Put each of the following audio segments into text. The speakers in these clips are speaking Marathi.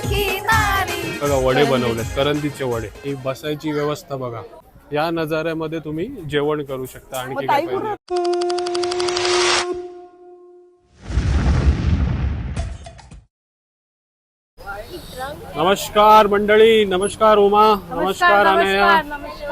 बघा वडे बनवलेत. करंदीचे वडे. ही बसायची व्यवस्था बघा. या नजाऱ्यामध्ये तुम्ही जेवण करू शकता आणखी काय पाहिजे? नमस्कार मंडळी नमस्कार उमा नमस्कार अनया.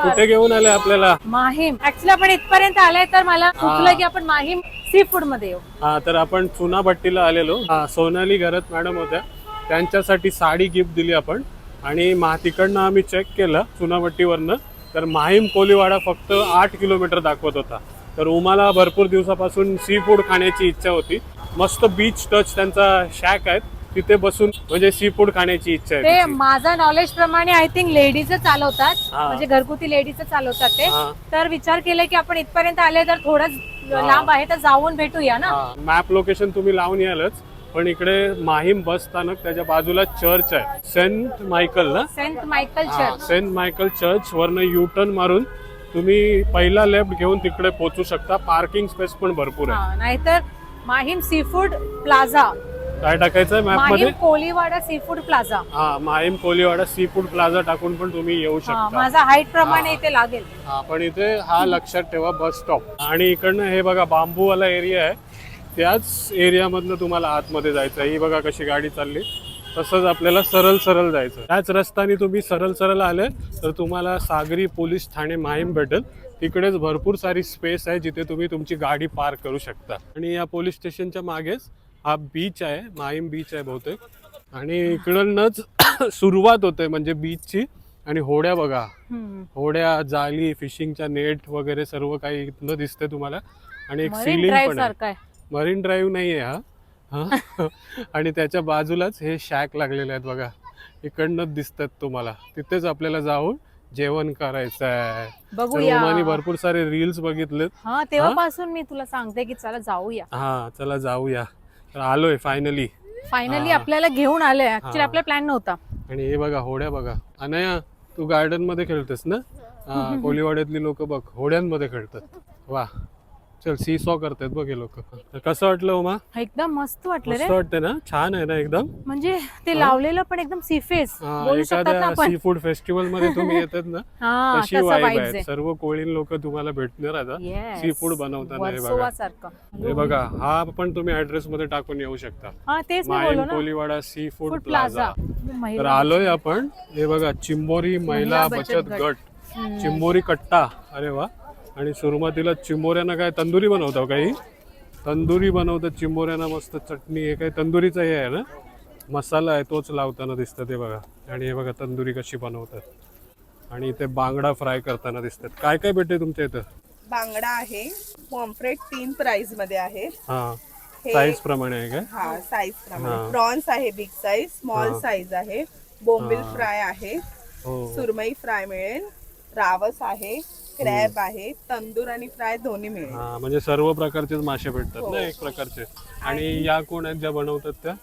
कुठे घेऊन आले आपल्याला? माहीम. ऍक्च्युली आपण इथपर्यंत आलाय तर मला की आपण माहीम सी फूडमध्ये येऊ. हा तर आपण चुनाभट्टीला आलेलो. हा सोनाली घरात मॅडम होत्या. त्यांच्यासाठी साडी गिफ्ट दिली आपण. आणि मा तिकडनं आम्ही चेक केलं चुनाभट्टीवरनं तर माहीम कोलीवाडा फक्त आठ किलोमीटर दाखवत होता. तर उमाला भरपूर दिवसापासून सी फूड खाण्याची इच्छा होती. मस्त बीच टच त्यांचा शॅक आहे तिथे बसून म्हणजे सी फूड खाण्याची इच्छा आहे ते. माझा नॉलेज प्रमाणे आय थिंक लेडीज चालवतात. हा. म्हणजे घरगुती लेडीज चालवतात ते. हा. तर विचार केला की आपण इथपर्यंत आले तर थोडं लांब आहे तर जाऊन भेटूया ना? मॅप लोकेशन तुम्ही लावून यालच. पण इकडे माहीम बस स्थानक त्याच्या बाजूला चर्च आहे. सेंट मायकल ना? सेंट मायकल हा, चर्च. सेंट मायकल चर्च वरनं यू टर्न मारून तुम्ही पहिला लेफ्ट घेऊन तिकडे पोहोचू शकता. पार्किंग स्पेस पण भरपूर आहे. हा, नाहीतर माहीम सी फूड प्लाझा. काय टाकायचं मॅपमध्ये? Mahim Koliwada seafood plaza. हा Mahim Koliwada sea food plaza टाकून पण तुम्ही येऊ शकता. माझा हाईट प्रमाणे. इथे लागेल. हा पण इथे हा लक्षात ठेवा बस स्टॉप आणि इकडनं हे बघा बांबूवाला एरिया आहे. त्याच एरियामधनं तुम्हाला आतमध्ये जायचं आहे. ही बघा कशी गाडी चालली. तसंच आपल्याला सरळ सरळ जायचं. त्याच रस्त्याने तुम्ही सरळ सरळ आले तर तुम्हाला सागरी पोलीस ठाणे माहीम भेटेल. तिकडेच भरपूर सारी स्पेस आहे जिथे तुम्ही तुमची गाडी पार्क करू शकता. आणि या पोलीस स्टेशनच्या मागेच हा बीच आहे. माहीम बीच आहे बहुतेक. आणि इकडनंच सुरुवात होते म्हणजे बीचची आणि होड्या बघा. होड्या जाळी फिशिंगच्या नेट वगैरे सर्व काही इथनं दिसतंय तुम्हाला. आणि एक सिलिंग पण आहे. मरीन ड्राईव्ह नाहीये हा. हा? आणि त्याच्या बाजूलाच हे शॅक लागलेले आहेत बघा. इकडनंच दिसतात तुम्हाला. तिथेच आपल्याला जाऊन जेवण करायचं आहे बघूया भरपूर सारे रील्स बघितलेत. हा तेव्हापासून मी तुला सांगते की चला जाऊया. हा चला जाऊया. तर आलोय फायनली फायनली. आपल्याला घेऊन आलंय. ऍक्च्युली. आपला प्लॅन नव्हता. आणि हे बघा होड्या बघा. अनया तू गार्डनमध्ये खेळतेस ना? हा, कोलीवाड्यातली लोक बघ होड्यांमध्ये खेळतात. वा. चल सी सॉ करतात बघ हे लोक. कसं वाटलं उमा? एकदम मस्त वाटलं रे. मस्त वाटते ना? छान आहे ना एकदम? म्हणजे ते लावलेलं पण एकदम सीफेस हा, बोलू शकतात ना एखाद्या आपण. सी फूड फेस्टिवलमध्ये तुम्ही येतात ना हा तशी तसं वाईब vibes आहे. सर्व कोळीन लोक तुम्हाला भेटणार आता. Yes. सी फूड बनवताना हे बघा. वर्सोवासारखं हे बघा हा पण तुम्ही ऍड्रेस मध्ये टाकून येऊ शकता. हा तेच मी मायम बोललो ना. Koliwada seafood food plaza plaza तर आलोय आपण. हे बघा चिंबोरी महिला बचत गट. चिंबोरी कट्टा. अरे वा. आणि सुरुवातीला चिंबोऱ्यांना काय तंदुरी बनवतो काही? तंदुरी बनवतात चिंबोऱ्यांना मस्त चटणी हे काय तंदुरीचं हे आहे ना? मसाला आहे तोच लावताना दिसतं ते बघा. आणि हे बघा तंदुरी कशी बनवतात. आणि इथे बांगडा फ्राय करताना दिसतात. काय काय भेटते तुमच्या इथं? बांगडा आहे. पॉम्फ्रेट तीन प्राइसमध्ये आहे हा. हे- साईज प्रमाणे आहे हा साईज हा. प्रमाणे प्रॉन्स आहे बिग साईज स्मॉल हा. साईज आहे. बोंबिल हा. फ्राय आहे. हो. सुरमई फ्राय मिळेल. रावस आहे. क्रॅब आहे तंदूर आणि फ्राय दोन्ही मिळेल. हा म्हणजे सर्व प्रकारचेच मासे भेटतात हो. ना एक प्रकारचे. आणि या कोण आहेत ज्या बनवतात त्या?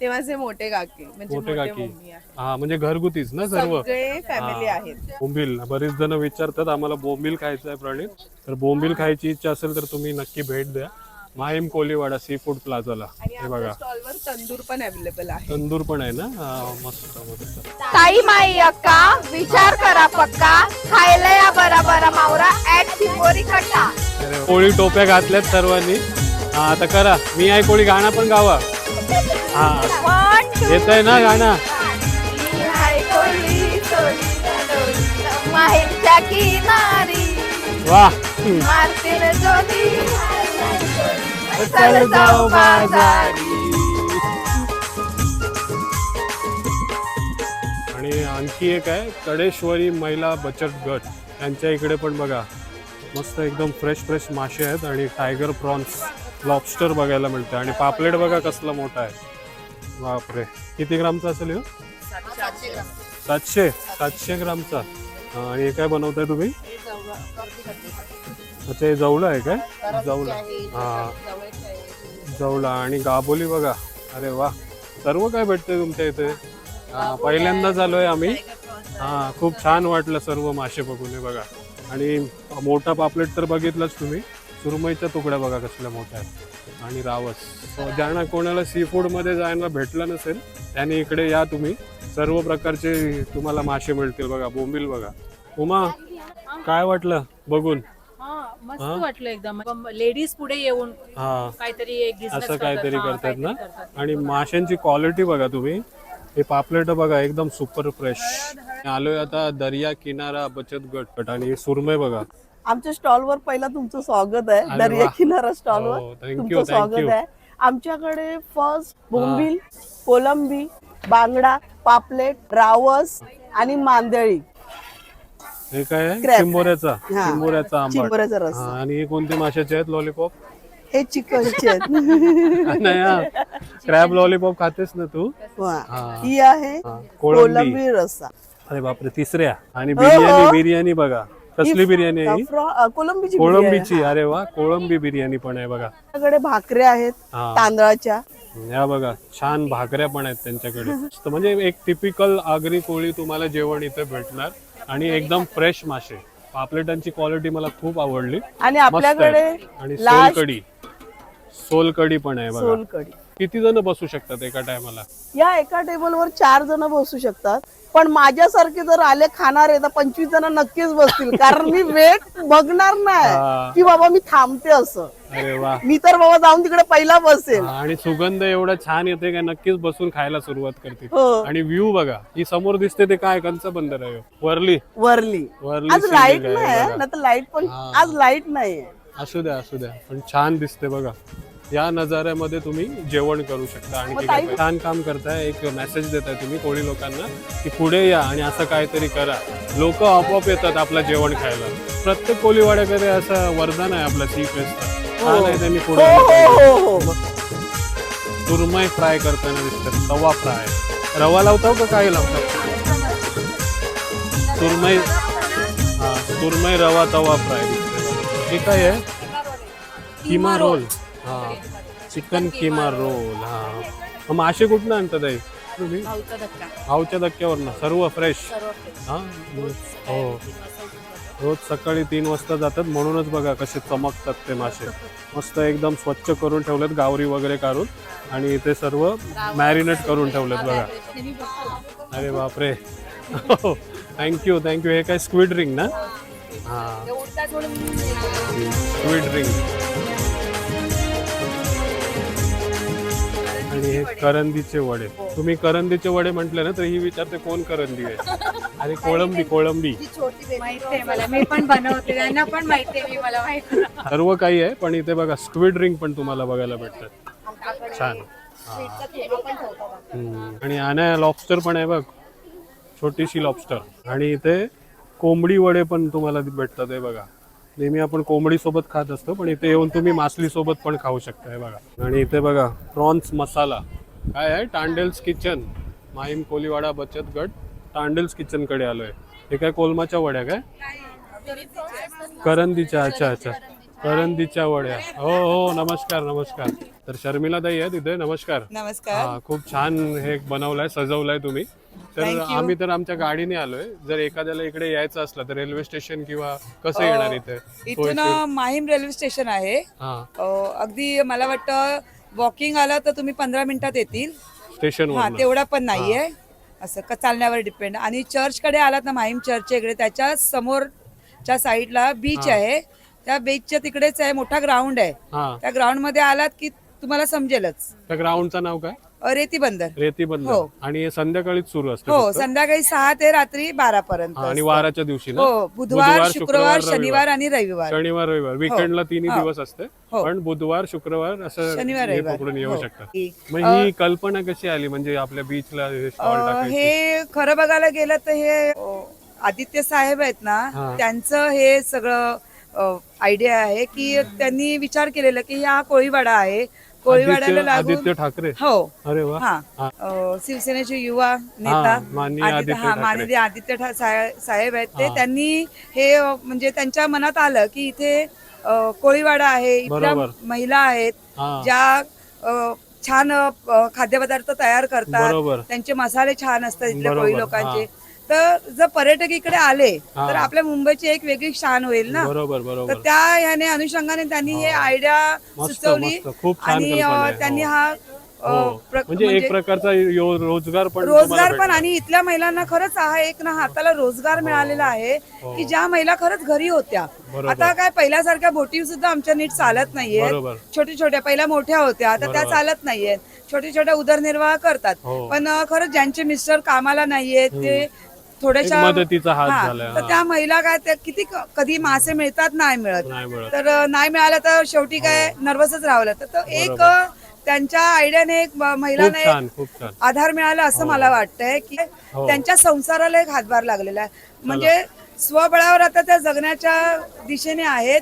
ते माझे मोठे काकी म्हणजे मोठे काकी. मम्मी आहे हा म्हणजे घरगुतीच ना सर्व? सगळे फॅमिली हा. आहेत. बोंबील. बरेच जण विचारतात आम्हाला बोंबील खायचं आहे प्रणित तर बोंबील खायची इच्छा असेल तर तुम्ही नक्की भेट द्या. माहीम कोलीवाडा सी फूड प्लाझाला. हे बघा. स्टॉलवर तंदूर पण अवेलेबल आहे. तंदूर पण आहे ना? हा मस्त मस्त. ताई माई अक्का विचार करा पक्का. खायला या बरा बरा मावरा. ऍट चिंबोरी कट्टा अरे. कोळी टोप्या घातल्यात सर्वांनी. हा आता करा. मी आहे कोळी गाणं पण गावा. हा. वन टू येत आहे ना गाणं? हाय कोली माहेरच्या किनारी. वा मारतील जोडी. चल जाऊ बाजारी. आणि आणखी एक आहे कडेश्वरी महिला बचत गट. यांच्या इकडे पण बघा मस्त एकदम फ्रेश फ्रेश मासे आहेत आणि टायगर प्रॉन्स लॉबस्टर बघायला मिळते. आणि पापलेट बघा कसला मोठा आहे. बापरे. किती ग्रामचा असेल येऊ सातशे. सातशे ग्रामचा. आणि हे काय बनवताय तुम्ही? अच्छा हे जवळ आहे काय? जवळ. हा. जवळा आणि गाबोली बघा. अरे वा. सर्व काय भेटते तुमच्या इथे? हा, पहिल्यांदाच आलोय आम्ही. हा खूप छान वाटलं सर्व मासे बघून हे बघा. आणि मोठा पापलेट तर बघितलंच तुम्ही. सुरमईच्या तुकड्या बघा कसल्या मोठ्या आहेत आणि रावस. ज्यांना कोणाला सी फूडमध्ये जायला भेटलं नसेल त्याने इकडे या तुम्ही. सर्व प्रकारचे तुम्हाला मासे मिळतील बघा बोंबील बघा. उमा काय वाटलं? बघून. हा मस्त वाटलं एकदम लेडीज पुढे येऊन हा. काहीतरी एक business असं काहीतरी हा, करतात ना? काहीतरी करतात. आणि माशांची क्वालिटी बघा तुम्ही. हे पापलेट बघा एकदम सुपर फ्रेश आलोय आता दर्या किनारा बचत गट गट आणि सुरमई बघा. आमच्या स्टॉलवर पहिला तुमचं स्वागत आहे. दर्या. किनारा हो, स्टॉलवर thank you, तुमचं thank स्वागत. आहे. आमच्याकडे फर्स्ट बोंबील कोलंबी बांगडा पापलेट रावस आणि मांदळी. हे काय आहे? Crab. चिंबोऱ्याचा. हा. चिंबोऱ्याचा रस्सा. हा, आणि हे कोणते माशाचे आहेत? लॉलीपॉप हे चिकनचे आहेत. नाही क्रॅब लॉलीपॉप खातेस ना तू? वा. हा. ही आहे हा, कोळंबी. कोलंबी रस्सा. अरे बापरे तिसऱ्या. आणि बिर्याणी. बिर्याणी बघा. कसली बिर्याणी आहे ही? फ्रॉ- अ, कोलंबीची बिर्याणी. आहे. कोळंबीची. अरे वा कोळंबी बिर्याणी पण आहे बघा. आमच्याकडे भाकऱ्या आहेत हा. तांदळाच्या. या बघा छान भाकऱ्या पण आहेत त्यांच्याकडे. म्हणजे एक टिपिकल आगरी कोळी तुम्हाला जेवण इथे भेटणार. आणि एकदम फ्रेश मासे. पापलेटांची क्वालिटी मला खूप आवडली. आणि मस्त आपल्याकडे. आणि सोलकडी सोलकडी पण आहे बघा. सोलकडी किती जण बसू शकतात एका टायमाला? या एका टेबलवर चार जण बसू शकतात. पण माझ्यासारखे जर आले खाणार आहे तर पंचवीस जण नक्कीच बसतील. कारण मी वेट बघणार. नाही की बाबा मी थांबते असं. अरे वा. मी तर बाबा जाऊन तिकडे पहिला बसेल. आणि सुगंध एवढा छान येते का नक्कीच बसून खायला सुरुवात करते हो. आणि व्ह्यू बघा ही समोर दिसते ते काय कंच बंदर आहे हो? वरली. वरली. वरली आज लाइट आहे नाही बघा. ना तर लाइट पण आज लाइट नाही असू द्या असू द्या. पण छान दिसते बघा. या नजाऱ्यामध्ये तुम्ही जेवण करू शकता. आणि काय छान काम करताय. एक मेसेज देताय तुम्ही कोळी लोकांना की पुढे या आणि असं काहीतरी करा. लोक आपोआप येतात आपलं जेवण खायला. प्रत्येक कोळीवाड्याकडे असं वरदान आहे आपलं सी फेस्टचं छान आहे त्यांनी पुढे हो हो हो हो. सुरमई फ्राय करताना दिसतात. तवा फ्राय. रवा लावताव का काही लावतात सुरमई हा सुरमई रवा तवा फ्राय. हे काय आहे? किमा रोल. हा. चिकन किमा रोल हा. मग मासे कुठनं आणतात आई तुम्ही? गावच्या धक्क्यावरनं सर्व फ्रेश हा? हो. रोज सकाळी तीन वाजता जातात म्हणूनच बघा कसे चमकतात ते मासे. मस्त एकदम स्वच्छ करून ठेवलेत गावरी वगैरे काढून आणि इथे सर्व मॅरिनेट करून ठेवलेत बघा. अरे बापरे. थँक्यू थँक्यू हे काय स्क्विड रिंग ना? हा. स्वीट ड्रिंक आणि हे करंदीचे वडे. तुम्ही करंदीचे वडे म्हटले ना तर ही विचारते कोण करंदी आहे. अरे कोळंबी कोळंबी. माहितीये मला. मी पण बनवते. त्यांना पण माहितीये मी मला माहिती सर्व काही आहे पण इथे बघा स्क्विड रिंग पण तुम्हाला बघायला भेटतात. छान. हा. हम्म. आणि आना लॉबस्टर पण आहे बघ. छोटीशी लॉबस्टर आणि इथे कोंबडी वडे पण तुम्हाला भेटतात हे बघा. नेहमी आपण कोंबडी सोबत खात असतो पण इथे येऊन तुम्ही मासली सोबत पण खाऊ शकता हे बघा. आणि इथे बघा प्रॉन्स मसाला. काय आहे? टांडेल्स किचन. माहीम कोलीवाडा बचत गट टांडेल्स किचनकडे आलोय. हे काय कोलमाच्या वड्या काय? करंदीच्या अच्छा अच्छा. करंदीच्या वड्या. हो हो नमस्कार नमस्कार. तर शर्मिला ताई आहे तिथे नमस्कार. नमस्कार. हा खूप छान हे बनवलंय सजवलंय तुम्ही. तर आम्ही तर आमच्या गाडीने आलोय. जर एखाद्याला इकडे यायचं असलं तर रेल्वे स्टेशन किंवा कसं येणार इथे? इथून माहीम रेल्वे स्टेशन आहे. हा. अ, अगदी मला वाटतं वॉकिंग आला तर तुम्ही पंधरा मिनिटात येतील. स्टेशन हा तेवढा पण नाहीये. असं का चालण्यावर डिपेंड आणि चर्चकडे आलात ना माहीम चर्चच्या इकडे त्याच्या समोरच्या साईडला बीच आहे. त्या बीचच्या तिकडेच आहे मोठा ग्राउंड आहे. हा. त्या ग्राउंडमध्ये आलात की तुम्हाला समजेलच. त्या ग्राउंडचं नाव काय? रेती बंदर रेती बंद हो. आणि हे संध्याकाळीच सुरू असते हो फक्त? संध्याकाळी सहा ते रात्री बारा पर्यंत हा, आणि असतं. वाराच्या दिवशी ना हो बुधवार शुक्रवार शनिवार आणि रविवार शनिवार रविवार विकेंडला तिन्ही हो. दिवस असते हो. पण बुधवार शुक्रवार असं शनिवार, हे रविवार. पकडून येऊ हो. शकतात मग ही कल्पना कशी आली म्हणजे आपल्या बीचला अ, टाकायची हे खरं बघायला गेलं तर हे अ, आदित्य साहेब आहेत हा. ना त्यांचं हे सगळं आयडिया आहे की त्यांनी विचार केलेला की हा कोळीवाडा आहे कोळीवाड्याला आदित्य लागून आदित्य ठाकरे. हो. अरे वा. हा. हा. अ, शिवसेनेचे युवा नेता हा, माननीय आदित्य आदित्य हा ठाकरे. माननीय आदित्य ठा- साहे- साहेब आहेत. ते त्यांनी हे अ, म्हणजे त्यांच्या मनात आलं की इथे अ, कोळीवाडा आहे. इथल्या बरोबर. महिला आहेत हा. ज्या अ, छान अ, खाद्यपदार्थ तयार करतात. बरोबर. त्यांचे मसाले छान असतात इथल्या बरोबर, कोळी लोकांचे. तर जर पर्यटक इकडे आले हा. तर आपल्या मुंबईची एक वेगळी शान होईल ना बरोबर तर बरोबर त्या ह्याने अनुषंगाने त्यांनी हे आयडिया सुचवली आणि. हो. त्यांनी हा हो. प्र- म्हणजे एक प्रकारचा यो- रोजगार पण रोजगार पण. आणि इथल्या महिलांना खरंच हा एक ना हाताला रोजगार मिळालेला आहे की ज्या महिला खरंच घरी होत्या हो. आता काय पहिल्यासारख्या बोटी सुद्धा आमच्या नीट चालत नाहीये. छोट्या छोट्या पहिल्या मोठ्या होत्या आता त्या. चालत नाहीयेत छोटे छोट्या उदरनिर्वाह करतात हो. पण खरंच ज्यांचे मिस्टर कामाला नाहीयेत ते थोड्याशा मदतीचा हात हा, झालाय, तर हा. त्या महिला काय त्या किती क- कधी मासे मिळतात नाही मिळत. नाही मिळत. तर नाही मिळालं तर शेवटी काय नर्वसच राहावं लागतं. तर एक त्यांच्या आयडियाने एक म- खूप महिलांना एक छान खूप छान. आधार मिळाला असं मला वाटतंय की हो. त्यांच्या संसाराला एक हातभार लागलेला आहे. म्हणजे स्वबळावर आता त्या जगण्याच्या दिशेने आहेत.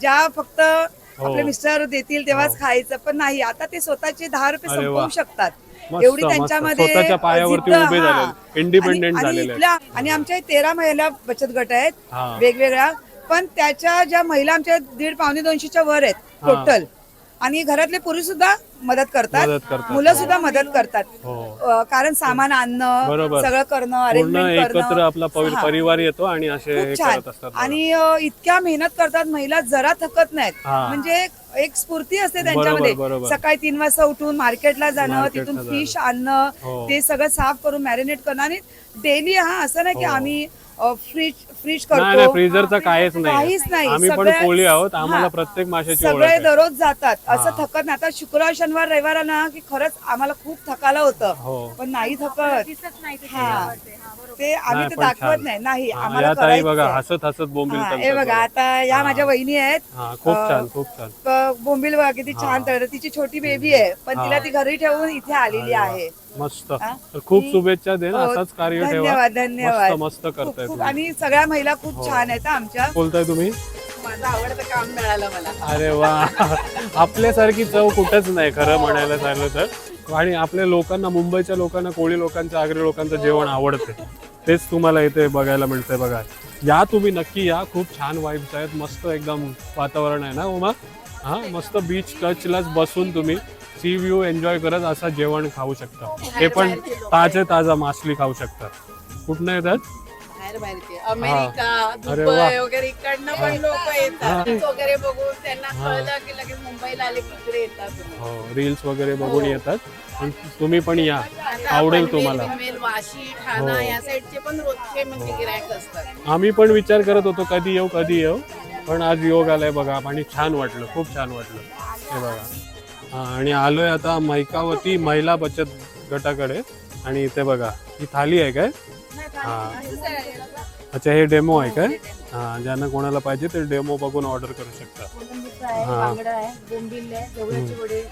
ज्या फक्त हो. आपले मिस्टर देतील तेव्हाच खायचं पण नाही. आता ते स्वतःचे दहा रुपये. संपवू शकतात. एवढी. त्यांच्यामध्ये स्वतःच्या पायावरती जिद्द, उभे हा. झालेले, independent आणि- आणि झालेले आहेत. इथल्या- आणि आमच्या तेरा महिला बचत गट आहेत हा. वेगवेगळ्या पण त्याच्या ज्या महिला आमच्या दीड पावणे दोनशेच्या वर आहेत हा. टोटल आणि घरातले पुरुष सुद्धा मदत करतात. मुलं सुद्धा मदत करतात हो अ, कारण सामान आणणं बरोबर. सगळं करणं पूर्ण अरेंजमेंट एकत्र करणं आपला परि- हा. परिवार येतो आणि असे हे खूप छान करत असतात आणि अ, इतक्या मेहनत करतात महिला जरा थकत नाहीत हा. म्हणजे एक- एक स्फूर्ती असते बरोबर, त्यांच्यामध्ये बरोबर. सकाळी तीन वाजता उठून मार्केटला जाणं मार्केटला तिथून जाणं. फिश आणणं हो. ते सगळं साफ करून मॅरिनेट करणं आणि डेली हा असं नाही की हो. आम्ही फ्रीज फ्रीज नाही नाही करतो. फ्रीजरचा काहीच नाही काहीच नाही आम्ही पण सगळ्या- कोळी आहोत. आम्हाला हा. प्रत्येक माशाची ओळख सगळे आहे. दररोज जातात. असं हा. थकत नाही. आता शुक्रवार शनिवार रविवार ना की खरंच आम्हाला खूप थकाला होतं. हो. पण नाही थकत. दिसत नाही ते हा. ते आम्ही नाही, ते पण दाखवत. नाही नाही आम्हाला ताई बघा. हसत हसत बोंबील हा, हे बघा. आता या हा. माझ्या वहिनी आहेत हा खूप अ, छान खूप छान बोंबील बघा किती छान तळतात तिची छोटी बेबी आहे पण हा. तिला ती घरी ठेवून इथे आलेली अरे वा. आहे मस्त हा? तर खूप शुभेच्छा दे ना हो, असाच कार्य ठेवा धन्यवाद धन्यवाद मस्त मस्त खूप करताय खूप तुम्ही आणि सगळ्या महिला खूप हो. छान आहेत हा आमच्या बोलताय तुम्ही माझं आवडतं काम मिळालं मला अरे वा आपल्यासारखी चव कुठंच नाही खरं म्हणायला झालं तर आणि आपल्या लोकांना मुंबईच्या लोकांना कोळी लोकांचं आगरी लोकांचं जेवण आवडते. तेच तुम्हाला इथे बघायला मिळतंय बघा. या तुम्ही नक्की या. खूप छान वाईब्स आहेत. मस्त एकदम वातावरण आहे ना उमा? हा मस्त बीच टचलाच बसून तुम्ही सी व्ह्यू एन्जॉय करत असं जेवण खाऊ शकता. ते पण ताजे ताजा मासली खाऊ शकता. कुठनं येतात? बाहेर अमेरिका अरे दुबई वा. वगैरे इकडनं पण लोक येतात. वगैरे बघून त्यांना कळलं की लगेच मुंबईला आले की इकडे येतात हो रील्स वगैरे बघून येतात. पण तुम्ही पण या. आवडेल तुम्हाला. पनवेल, वाशी ठाणा हो. या साईडचे पण रोजचे म्हणजे गिरायक असतात. आम्ही पण विचार करत होतो कधी येऊ कधी येऊ. पण आज योग आलाय बघा आणि छान वाटलं खूप छान वाटलं. हे बघा. हा, आणि आलोय आता मैकावती महिला बचत गटाकडे. आणि इथे बघा ही थाली आहे काय? हा. अच्छा हे डेमो आहे काय? हा ज्यांना कोणाला पाहिजे ते डेमो बघून ऑर्डर करू शकता. कोलंबी फ्राय आहे, हा. बांगडा आहे बोंबील आहे जवळचे वडे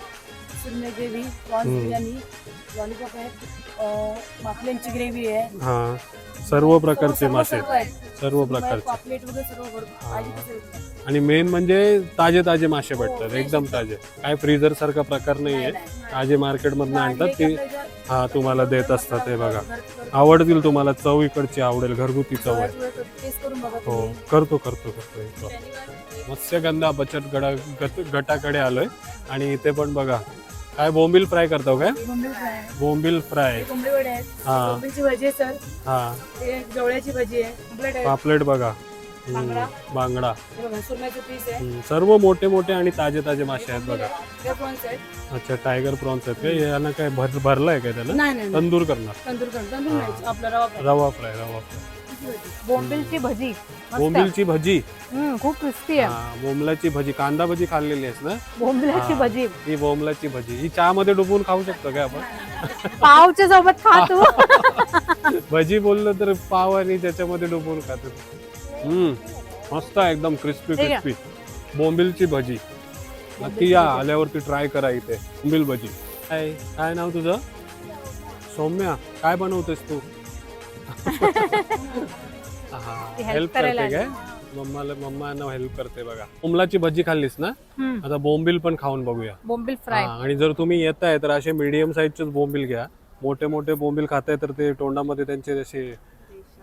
सुरमई ग्रेव्ही प्रॉन्स हम्म. बिर्याणी लॉलीपॉप आहे. माकल्यांची ग्रेव्ही आहे. हा सर्व प्रकारचे मासे सर्व प्रकारचे. पापलेट वगैरे सर्व. आणि मेन म्हणजे ताजे ताजे मासे भेटतात एकदम ताजे. काय फ्रीजर सारखा प्रकार नाहीये. ताजे मार्केट मधनं आणतात ते हा तुम्हाला देत असतात हे बघा. आवडतील तुम्हाला चव इकडची आवडेल घरगुती चव आहे. हो. करतो करतो करतो येतो. मत्स्यगंधा बचत गडा गट गटाकडे आलोय. आणि इथे पण बघा काय बोंबील फ्राय करतो काय? बोंबील फ्राय. बोंबील फ्राय. कोंबडी वडे आहेत. हा. कोंबडीची भाजी आहे सर. हा. ते जवळ्याची भाजी आहे. कुंबलेट आहे. पापलेट बघा. हम्म, बांगडा. बांगडा. हे बघा सुरमईचं पीस आहे. हम्म, सर्व मोठे मोठे आणि ताजे ताजे मासे आहेत बघा. आहेत. अच्छा टायगर प्रॉन्स आहेत काय? यांना काय भर भरलाय काय त्याला? नाही नाही नाही. तंदूर करणार. तंदूर कर तंदूर नाही आपला रवा फ्राय. रवा फ्राय रवा फ्राय. बोंबिलची भजी. मस्त. बोंबिलची भजी. हम्म, खूप क्रिस्पी आहे. हा बोंबलाची भजी कांदा भजी खाल्लेली आहेस ना? बोंबिलाची हा. भजी. ही बोंबलाची भजी. ही चहा मध्ये डुबवून खाऊ शकतो काय आपण? पावच्या सोबत खा तू. भजी बोललं तर पाव आणि त्याच्यामध्ये डुबवून खातो हम्म मस्त आहे एकदम क्रिस्पी ठीक आहे. क्रिस्पी बोंबिलची भजी. नक्की या आल्यावरती ट्राय करा इथे. बोंबिल भजी. काय काय नाव तुझं? सौम्या. काय बनवतेस तू? हेल्प करते काय? मम्माला मम्मांना हेल्प करते बघा. बोंबलाची भजी खाल्लीस ना? आता बोंबिल पण खाऊन बघूया. बोंबील फ्राय आणि जर तुम्ही येताय तर असे मीडियम साईजचेच बोंबील घ्या. मोठे मोठे बोंबील खाताय तर ते तोंडामध्ये त्यांचे असे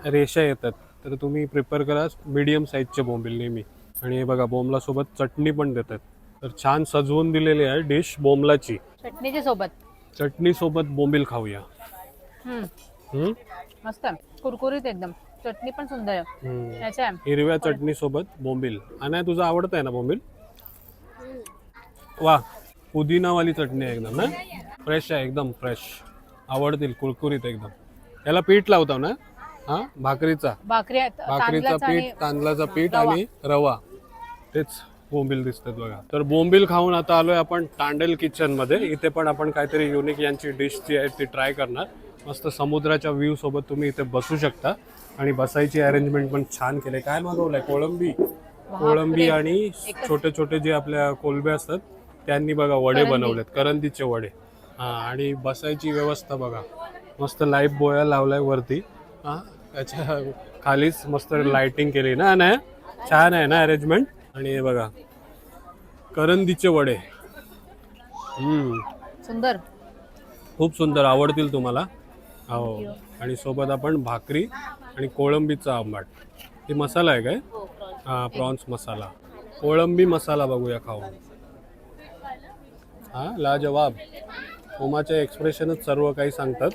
रेषा येतात. तर तुम्ही प्रिपेअर करा मीडियम साईजचे बोंबील नेहमी. आणि हे बघा बोंबला सोबत चटणी पण देतात. तर छान सजवून दिलेली आहे डिश बोंबलाची. चटणीच्या सोबत. चटणी सोबत बोंबील खाऊया. हम्म. मस्त आहे. कुरकुरीत एकदम. चटणी पण सुंदर आहे. हिरव्या चटणी सोबत बोंबील. आणि तुझं आवडत आहे ना बोंबील? वा. पुदिनावाली चटणी आहे एकदम ना? फ्रेश आहे एकदम फ्रेश आवडतील कुरकुरीत एकदम. याला पीठ लावतो ना? हा? भाकरीचा. भाकरीचा पीठ तांदळाचं पीठ आणि रवा. तेच बोंबील दिसतात बघा. तर बोंबील खाऊन आता आलोय आपण तांडेल किचनमध्ये. इथे पण आपण काहीतरी युनिक यांची डिश जी आहे ती ट्राय करणार. मस्त समुद्राच्या व्ह्यू सोबत तुम्ही इथे बसू शकता. आणि बसायची अरेंजमेंट पण छान केले काय मागवलंय? कोळंबी. कोळंबी आणि छोटे छोटे जे आपल्या कोलबे असतात त्यांनी बघा वडे बनवलेत. करंदीचे वडे. हा आणि बसायची व्यवस्था बघा. मस्त लाईफ बोया लावलाय वरती. हा त्याच्या खालीच मस्त लाइटिंग केली. ना ना? छान आहे ना अरेंजमेंट आणि हे बघा. करंदीचे वडे. हम्म. सुंदर. खूप सुंदर. आवडतील तुम्हाला. हो. आणि सोबत आपण भाकरी आणि कोळंबीचा आंबाट. हे मसाला आहे काय? हा प्रॉन्स मसाला. कोळंबी मसाला बघूया खाऊन. हा लाजवाब. उमाचे एक्सप्रेशनच सर्व काही सांगतात.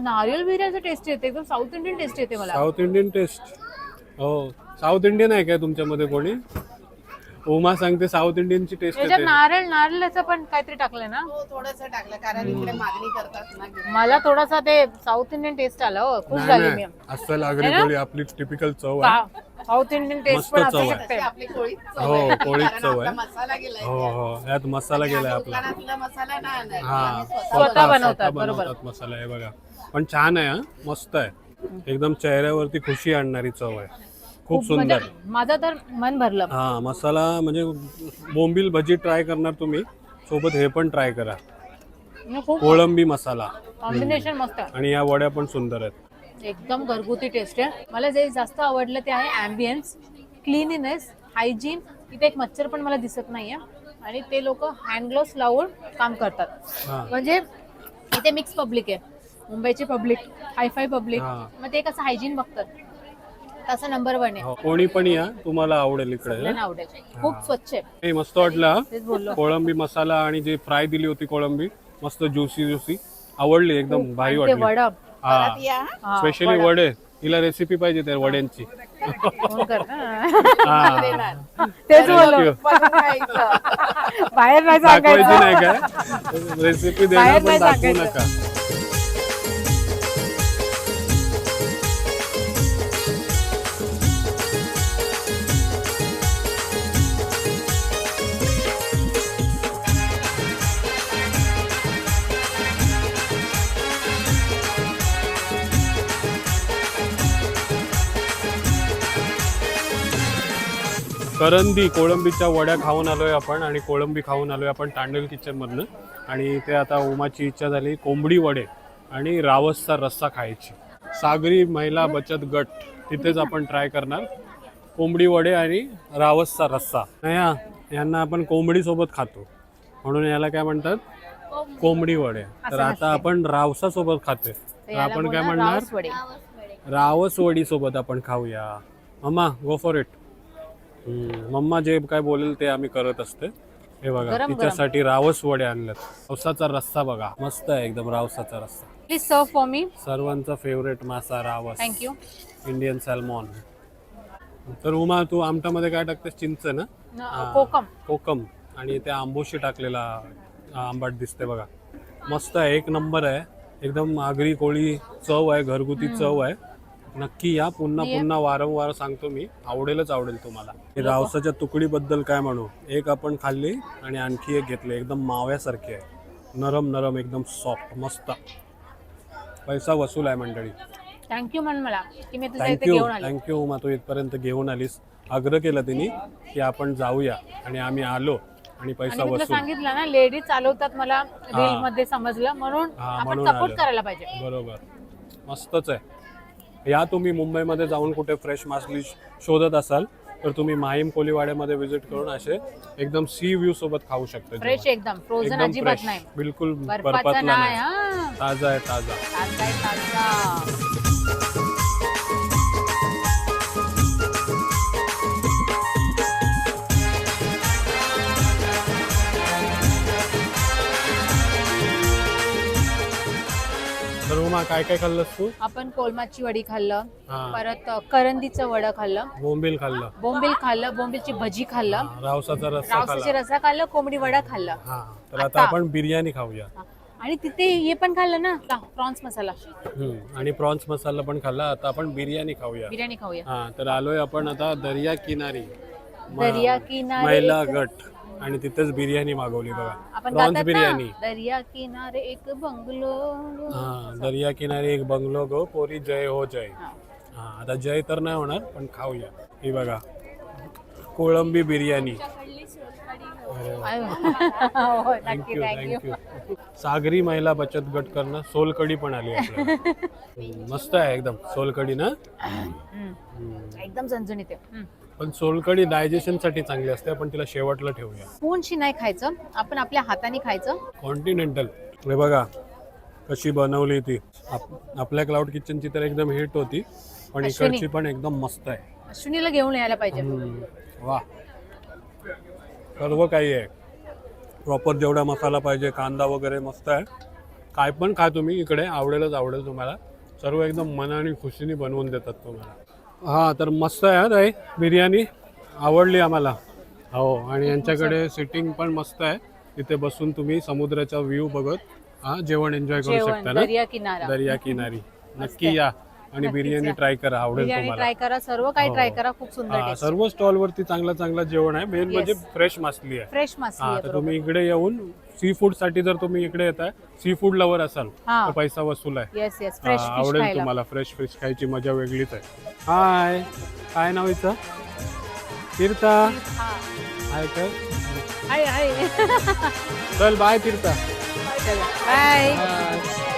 नारियल बिर्याचं टेस्ट येते एकदम साऊथ इंडियन टेस्ट येते मला. साऊथ इंडियन टेस्ट हो. साऊथ इंडियन आहे काय तुमच्यामध्ये कोणी? उमा सांगते साऊथ इंडियनची टेस्ट नारळ नारळाचं पण काहीतरी टाकलंय ना? थोडस टाकलं कारण इकडे मागणी करतात ना मला थोडासा ते साऊथ इंडियन टेस्ट आला हो. खुश झाली मी. अस्सल आगरी कोळी आपली टिपिकल चव आहे. साऊथ इंडियन टेस्ट मस्त पण चव असू आहे. शकते. आपली कोळी हो कोळीच चव आहे. मसाला गेलाय हो हो. यात मसाला गेलाय आपला. दुकानातला मसाला नाही आणत. हा. स्वतः बनवतात, बरोबर. बनवतात मसाला हे बघा. पण छान आहे हा. मस्त आहे. एकदम चेहऱ्यावरती खुशी आणणारी चव आहे. खूप म्हणजे सुंदर. माझं तर मन भरलं. हा मसाला म्हणजे बोंबील भजी ट्राय करणार तुम्ही. सोबत हे पण ट्राय करा. खूप कोळंबी मसाला. कॉम्बिनेशन मस्त. आहे आणि या वड्या पण सुंदर आहेत. एकदम घरगुती टेस्ट आहे. मला जे जास्त आवडलं ते आहे ॲम्बियन्स क्लिनिनेस हायजीन इथे एक मच्छर पण मला दिसत नाहीये. आणि ते लोक हँड ग्लोव्स लावून काम करतात. हा. म्हणजे इथे मिक्स पब्लिक आहे. मुंबईची पब्लिक हायफाय पब्लिक हा. मग ते कसं हायजीन बघतात. तसं नंबर वन आहे. हो, कोणी पण या तुम्हाला आवडेल इकडे. सगळ्यांना आवडेल. खूप स्वच्छ आहे. हे मस्त वाटलं. तेच बोललो. कोळंबी मसाला आणि जे फ्राय दिली होती कोळंबी मस्त ज्युसी ज्युसी आवडली एकदम भारी ते वाटली. वडा. हा. हा, स्पेशली वडे. हिला रेसिपी पाहिजे त्या वड्यांची. फोन कर ना. हा. तेच बोललो. बाहेर नाही दाखवायची सांगायचं. नाही काय? रेसिपी देणार बाहेर पण नाही दाखवू सांगायचं. नका. करंदी कोळंबीच्या वड्या खाऊन आलोय आपण आणि कोळंबी खाऊन आलोय आपण तांडल किचन मधनं. आणि इथे आता उमाची इच्छा झाली कोंबडी वडे आणि रावसचा रस्सा खायची. सागरी महिला बचत गट तिथेच आपण ट्राय करणार. कोंबडी वडे आणि रावसचा रस्सा. या यांना आपण कोंबडी सोबत खातो. म्हणून याला काय म्हणतात? कोंबडी वडे. तर आता आपण रावसा सोबत खातोय. तर आपण काय म्हणणार? रावस वडे. रावस वडी सोबत आपण खाऊया. Mamma go for it mamma जे काय बोलेल ते आम्ही करत असते. हे बघा गरम. तिच्यासाठी रावस वडे आणल्यात रावसाचा रस्सा बघा मस्त आहे एकदम रावसाचा रस्सा. प्लीज सर्व फॉर मी सर्वांचा फेवरेट मासा रावस. थँक्यू इंडियन सॅल्मॉन तर उमा तू आमटामध्ये काय टाकतेस? चिंच ना? हा. कोकम. कोकम. आणि त्या आंबोशी टाकलेला आंबाट दिसते बघा. मस्त आहे एक नंबर आहे. एकदम आगरी कोळी चव आहे घरगुती चव आहे. नक्की या. पुन्हा पुन्हा वारंवार सांगतो मी. आवडेलच आवडेल तुम्हाला. रावसाच्या तुकडीबद्दल काय म्हणू? एक आपण खाल्ली आणि आणखी एक घेतली. एकदम माव्यासारखी आहे. नरम नरम एकदम सॉफ्ट मस्त. पैसा वसूल आहे मंडळी. थँक्यू म्हण मला की मी तुझ्या इथे थँक्यू घेऊन आले. थँक्यू उमा. तू इथपर्यंत घेऊन आलीस. आग्रह केला तिने की आपण जाऊया आणि आम्ही आलो आणि आणि पैसा मी तुला वसूल. सांगितलं ना लेडीज चालवतात मला रील मध्ये समजलं म्हणून हा, आपण म्हणून सपोर्ट आलो. करायला पाहिजे. बरोबर. मस्तच आहे. या तुम्ही मुंबईमध्ये जाऊन कुठे फ्रेश मासली शोधत असाल तर तुम्ही माहीम कोलीवाड्यामध्ये व्हिजिट करून असे एकदम सी व्ह्यू सोबत खाऊ शकता फ्रेश. एकदम. फ्रोझन एकदम अजिबात फ्रेश नाही. बिलकुल बर्फातला नाही नाही. हा. ताजा आहे ताजा. ताजा आहे, ताजा. हा काय काय खाल्लंस तू? आपण कोलमाची वडी खाल्लं हा. परत करंदीचं वडं खाल्लं. बोंबील खाल्लं. बोंबील खाल्लं बोंबिलची भजी खाल्लं. हा, रावसाचा रस्सा रावसाचे खाल्ला रसा खाल्लं कोंबडी वडा खाल्लं. हा तर आता आपण बिर्याणी खाऊया. हा. आणि तिथे हे पण खाल्लं ना? प्रॉन्स मसाला. हम्म. आणि प्रॉन्स मसाला पण खाल्ला. आता आपण बिर्याणी खाऊया. बिर्याणी खाऊया. हा तर आलोय आपण आता दर्या किनारी. म- दर्या किनारे महिला गट आणि तिथेच बिर्याणी मागवली बघा. आपण प्रॉन्स बिर्याणी ना दर्या किनारे एक बंगलो हा दर्या किनारी एक बंगलो गो पोरी जय हो जय. हा. हा आता जय तर नाही होणार पण खाऊया. ही बघा कोळंबी बिर्याणी. आय- हो, नक्की थँक्यू थँक्यू थँक्यू सागरी महिला बचत गट करणं सोलकडी पण आली आपल्याला. हम्म, मस्त आहे एकदम सोलकडी ना? एकदम झणझणीत आहे. हम्म. पण सोलकडी डायजेशनसाठी चांगली असते. आपण तिला शेवटला ठेवूया. स्पूनशी नाही खायचं? आपण आपल्या हाताने खायचं. कॉन्टिनेंटल हे बघा कशी बनवली ती. आप- आपल्या क्लाउड किचनची तर एकदम हिट होती पण अश्विनी. इकडची पण एकदम मस्त आहे. अश्विनीला घेऊन यायला पाहिजे. हम्म, वा. सर्व काही आहे. प्रॉपर जेवढा मसाला पाहिजे कांदा वगैरे मस्त आहे. काय पण खा तुम्ही इकडे आवडेलच आवडेल तुम्हाला. सर्व एकदम मनाने खुशीने बनवून देतात तुम्हाला. हां तर मस्त आहे ताई. बिर्याणी आवडली आम्हाला. हो आणि यांच्याकडे सिटिंग पण मस्त आहे. तिथे बसून तुम्ही समुद्राचा व्ह्यू बघत हा जेवण एन्जॉय करू शकता ना? दर्या किनारा दर्या किनारी नक्की या. आणि बिर्याणी ट्राय करा आवडेल बिर्याणी तुम्हाला. ट्राय करा सर्व काही हो. ट्राय करा खूप सुंदर हा, सर्व स्टॉल वरती चांगलं चांगलं जेवण आहे. मेन म्हणजे फ्रेश मासली आहे. फ्रेश मासली हा आहे तर बरोबर. तुम्ही इकडे येऊन सी फूडसाठी जर तुम्ही इकडे येताय सी फूड लवर असाल हा. तर पैसा वसूल आहे. येस येस फ्रेश हा, फिश आवडेल खायला. तुम्हाला फ्रेश फिश खायची मजा वेगळीच आहे. हाय काय नाव हिचं? तीर्था. हाय हाय चल बाय तीर्था. बाय.